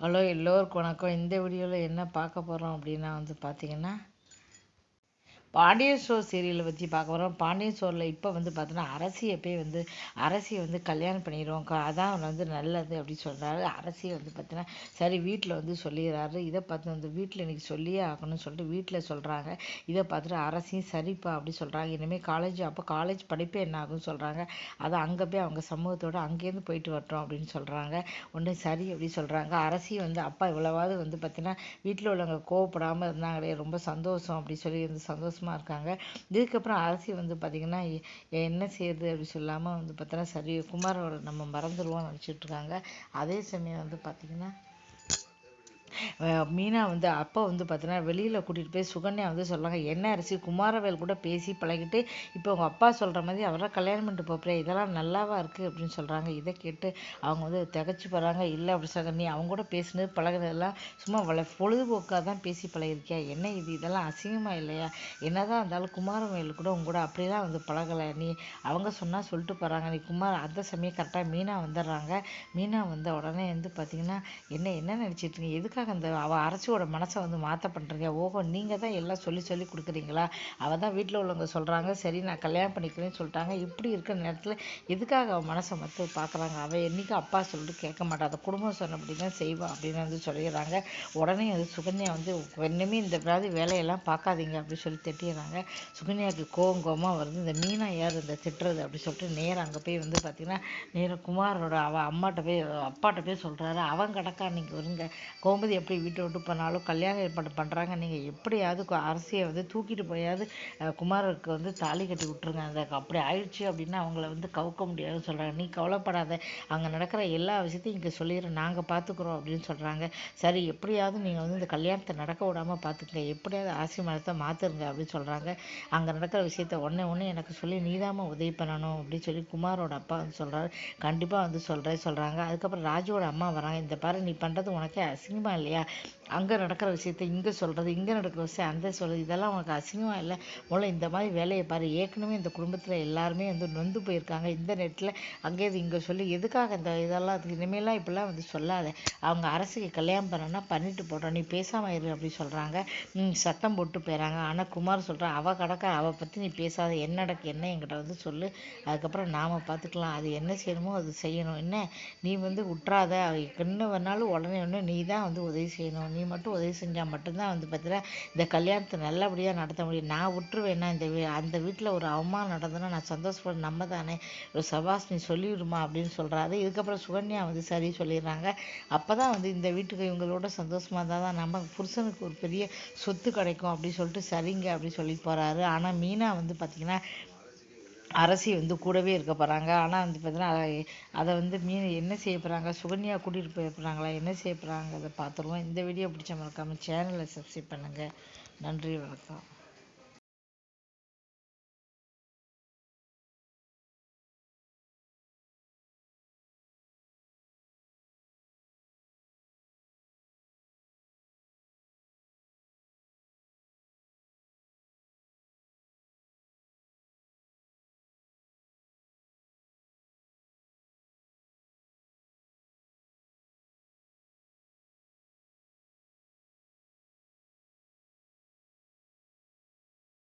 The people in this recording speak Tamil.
ஹலோ எல்லோருக்கும் வணக்கம். இந்த வீடியோவில் என்ன பார்க்க போகிறோம் அப்படின்னா வந்து பார்த்திங்கன்னா பாண்டியன் ஸ்டோர் சீரியலை பற்றி பார்க்க வரோம் பாண்டியன் ஸ்டோரில் இப்போ வந்து பார்த்தோன்னா அரசியை போய் வந்து அரசியை வந்து கல்யாணம் பண்ணிடுவோம். அதான் வந்து நல்லது அப்படின்னு சொல்கிறாரு அரசியை வந்து பார்த்தீங்கன்னா சரி வீட்டில் வந்து சொல்லிடுறாரு. இதை பார்த்து வந்து வீட்டில் இன்றைக்கி சொல்லியே ஆகணும்னு சொல்லிட்டு வீட்டில் சொல்கிறாங்க இதை பார்த்துட்டு அரசியும் சரிப்பா அப்படி சொல்கிறாங்க இனிமேல் காலேஜ் அப்போ காலேஜ் படிப்பே என்ன ஆகும்னு சொல்கிறாங்க அதை அங்கே போய் அவங்க சமூகத்தோட அங்கேருந்து போயிட்டு வரட்டும் அப்படின்னு சொல்கிறாங்க ஒன்று சரி அப்படி சொல்கிறாங்க அரசி வந்து அப்பா இவ்வளவாவது வந்து பார்த்தீங்கன்னா வீட்டில் உள்ளவங்க கோவப்படாமல் இருந்தாங்களே ரொம்ப சந்தோஷம் அப்படி சொல்லி வந்து சந்தோஷம் இருக்காங்க. இதுக்கப்புறம் அரசி வந்து பார்த்திங்கன்னா என்ன செய்யறது அப்படின்னு சொல்லாமல் வந்து பார்த்தோன்னா சரி குமாரோட நம்ம மறந்துடுவோம் நினச்சிட்ருக்காங்க அதே சமயம் வந்து பார்த்திங்கன்னா மீனா வந்து அப்பா வந்து பார்த்தீங்கன்னா வெளியில் கூட்டிகிட்டு போய் சுகன்யா வந்து சொல்கிறாங்க என்ன அரிசி? குமாரவேல் கூட பேசி பழகிட்டு இப்போ உங்கள் அப்பா சொல்கிற மாதிரி அவரை கல்யாணம் பண்ணிட்டு போகிறேன் இதெல்லாம் நல்லாவா இருக்குது அப்படின்னு சொல்கிறாங்க இதை கேட்டு அவங்க வந்து திகச்சு போகிறாங்க இல்லை அப்படி சொல்ற நீ அவங்க கூட பேசினது பழகுனதெல்லாம் சும்மா வள பொழுதுபோக்காக தான் பேசி பழகிருக்கியா என்ன இது? இதெல்லாம் அசிங்கமாக இல்லையா? என்னதான் இருந்தாலும் குமாரவேல் கூட உங்க கூட அப்படிலாம் வந்து பழகலை. நீ அவங்க சொன்னால் சொல்லிட்டு போகிறாங்க நீ குமார் அந்த சமயம் கரெக்டாக மீனா வந்துடுறாங்க. மீனா வந்த உடனே வந்து பார்த்தீங்கன்னா என்ன என்ன நினச்சிட்டு இருக்கீங்க? எதுக்காக அந்த அவ அரசியோட மனசை வந்து மாற்ற பண்ணுறீங்க ஓஹோ நீங்கள் தான் எல்லாம் சொல்லி சொல்லி கொடுக்குறீங்களா? அவள் தான் வீட்டில் உள்ளவங்க சொல்கிறாங்க சரி நான் கல்யாணம் பண்ணிக்கிறேன்னு சொல்லிட்டாங்க. இப்படி இருக்கிற நேரத்தில் எதுக்காக அவள் மனசை மற்ற பார்க்குறாங்க அவள் என்னைக்கும் அப்பா சொல்லிட்டு கேட்க மாட்டா. அந்த குடும்பம் சொன்னபடி தான் செய்வான் அப்படின்னு வந்து சொல்லிடுறாங்க. உடனே வந்து சுகன்யா வந்து இன்னுமே இந்த மாதிரி வேலையெல்லாம் பார்க்காதீங்க அப்படின்னு சொல்லி திட்டிடுறாங்க. சுகன்யாவுக்கு கோவம் கோவமாக வருது. இந்த மீனா யார் இந்த திட்டுறது? அப்படி சொல்லிட்டு நேராக அங்கே போய் வந்து பார்த்தீங்கன்னா நேராக குமாரோட அவள் அம்மாட்ட போய் அப்பாட்ட போய் சொல்கிறாரு அவன் கடக்கா நீங்கள் வருங்க. கோமதி எப்படி வீட்டை விட்டு போனாலும் கல்யாணம் ஏற்பாடு பண்ணுறாங்க நீங்கள் எப்படியாவது கு- அரசியை வந்து தூக்கிட்டு போயாவது அஹ், வந்து தாலி கட்டி விட்ருங்க அந்த அப்படி ஆயிடுச்சு அப்படின்னா அவங்கள வந்து கவுக்க முடியாதுன்னு சொல்கிறாங்க நீ கவலைப்படாத. அங்கே நடக்கிற எல்லா விஷயத்தையும் இங்கே சொல்லிடுறேன் நாங்கள் பார்த்துக்குறோம் அப்படின்னு சொல்கிறாங்க சரி எப்படியாவது நீங்கள் வந்து இந்த கல்யாணத்தை நடக்க விடாமல் பார்த்துக்கங்க எப்படியாவது ஆசி மரத்தை மாற்றுருங்க அப்படின்னு சொல்கிறாங்க அங்கே நடக்கிற விஷயத்த உடனே ஒன்று எனக்கு சொல்லி நீதாம்மா உதவி பண்ணணும் அப்படின்னு சொல்லி குமாரோட அப்பா வந்து சொல்கிறாரு கண்டிப்பாக வந்து சொல்கிறேன் சொல்கிறாங்க அதுக்கப்புறம் ராஜுவோட அம்மா வராங்க. இந்த பாரு நீ பண்ணுறது உனக்கே அசிங்கமாக இல்லையா? yeah அங்கே நடக்கிற விஷயத்த இங்கே சொல்கிறது இங்கே நடக்கிற விஷயம் அந்த சொல்கிறது இதெல்லாம் உனக்கு அசிங்கமாக இல்லை. முதல்ல இந்த மாதிரி வேலையை பாரு. ஏற்கனவே இந்த குடும்பத்தில் எல்லாருமே வந்து நொந்து போயிருக்காங்க. இந்த நேரத்தில் அங்கேயே இது இங்கே சொல்லி. எதுக்காக இந்த இதெல்லாம் அதுக்கு இனிமேலாம் இப்படிலாம் வந்து சொல்லாத. அவங்க அரசுக்கு கல்யாணம் பண்ணனா பண்ணிட்டு போட்டோம் நீ பேசாமல் இரு அப்படி சொல்கிறாங்க சத்தம் போட்டு போயிறாங்க. ஆனால் குமார் சொல்கிறான் அவள் கடக்க அவள் பற்றி நீ பேசாத. என்ன நடக்கு? என்ன என்கிட்ட வந்து சொல்லு. அதுக்கப்புறம் நாம் பார்த்துக்கலாம் அது என்ன செய்யணுமோ அது செய்யணும். என்ன? நீ வந்து விட்றாத அவ என்ன வேணாலும் உடனே உடனே நீ தான் வந்து உதவி செய்யணும். நீ நீ மட்டும் உதவி செஞ்சால் மட்டும்தான் வந்து பார்த்தீங்கன்னா இந்த கல்யாணத்தை நல்லபடியாக நடத்த முடியும். நான் விட்டுருவேன்னா இந்த வீ அந்த வீட்டில் ஒரு அவமானம் நடந்ததுன்னா நான் சந்தோஷப்பட நம்ம தானே ஒரு சபாஷ் நீ சொல்லிவிடுமா அப்படின்னு சொல்கிறாரு இதுக்கப்புறம் சுகன்யா வந்து சரி சொல்லிடுறாங்க. அப்போ தான் வந்து இந்த வீட்டுக்கு இவங்களோட சந்தோஷமாக இருந்தால் தான் நம்ம புருஷனுக்கு ஒரு பெரிய சொத்து கிடைக்கும் அப்படின்னு சொல்லிட்டு சரிங்க அப்படி சொல்லி போகிறாரு ஆனால் மீனா வந்து பார்த்திங்கன்னா அரசி வந்து கூடவே இருக்க போகிறாங்க ஆனால் வந்து பார்த்தீங்கன்னா அதை- வந்து மீன் என்ன செய்ய போகிறாங்க சுகன்யா கூட்டிகிட்டு போய் போகிறாங்களா என்ன செய்ய போகிறாங்க அதை பார்த்துருவோம் இந்த வீடியோ பிடிச்ச மறக்காமல் சேனலை சப்ஸ்கிரைப் பண்ணுங்கள் நன்றி வணக்கம்.